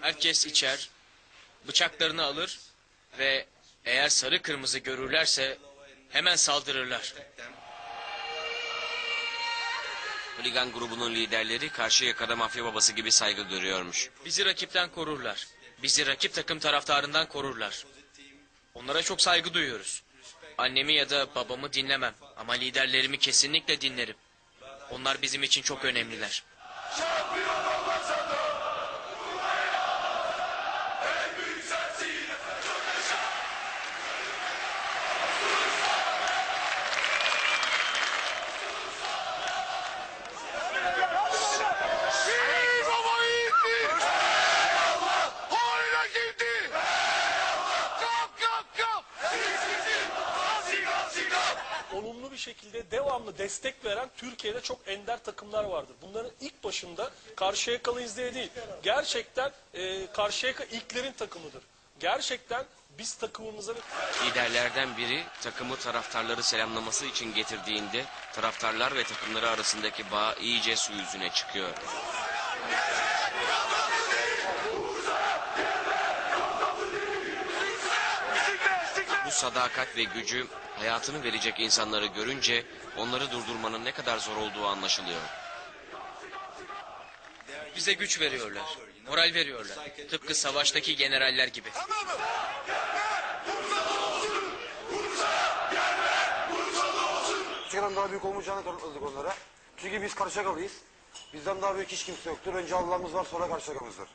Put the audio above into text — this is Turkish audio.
Herkes içer, bıçaklarını alır ve eğer sarı kırmızı görürlerse hemen saldırırlar. Holigan grubunun liderleri Karşıyaka'da mafya babası gibi saygı görüyormuş. Bizi rakipten korurlar. Bizi rakip takım taraftarından korurlar. Onlara çok saygı duyuyoruz. Annemi ya da babamı dinlemem ama liderlerimi kesinlikle dinlerim. Onlar bizim için çok önemliler. İyi olumlu bir şekilde devamlı destek veren Türkiye'de çok ender takımlar vardır. Bunların ilk başında Karşıyakalı izleye değil. Gerçekten e, Karşıyaka ilklerin takımıdır. Gerçekten biz takımımıza Liderlerden biri takımı taraftarları selamlaması için getirdiğinde taraftarlar ve takımları arasındaki bağ iyice su yüzüne çıkıyor. Bu sadakat ve gücü hayatını verecek insanları görünce onları durdurmanın ne kadar zor olduğu anlaşılıyor. Bize güç veriyorlar, moral veriyorlar. Tıpkı savaştaki generaller gibi. Çıkadan daha büyük olmayacağını kanıtladık onlara. Çünkü biz Karşıyaka'lıyız. Bizden daha büyük hiç kimse yoktur. Önce Allah'ımız var sonra Karşıyaka'mız var.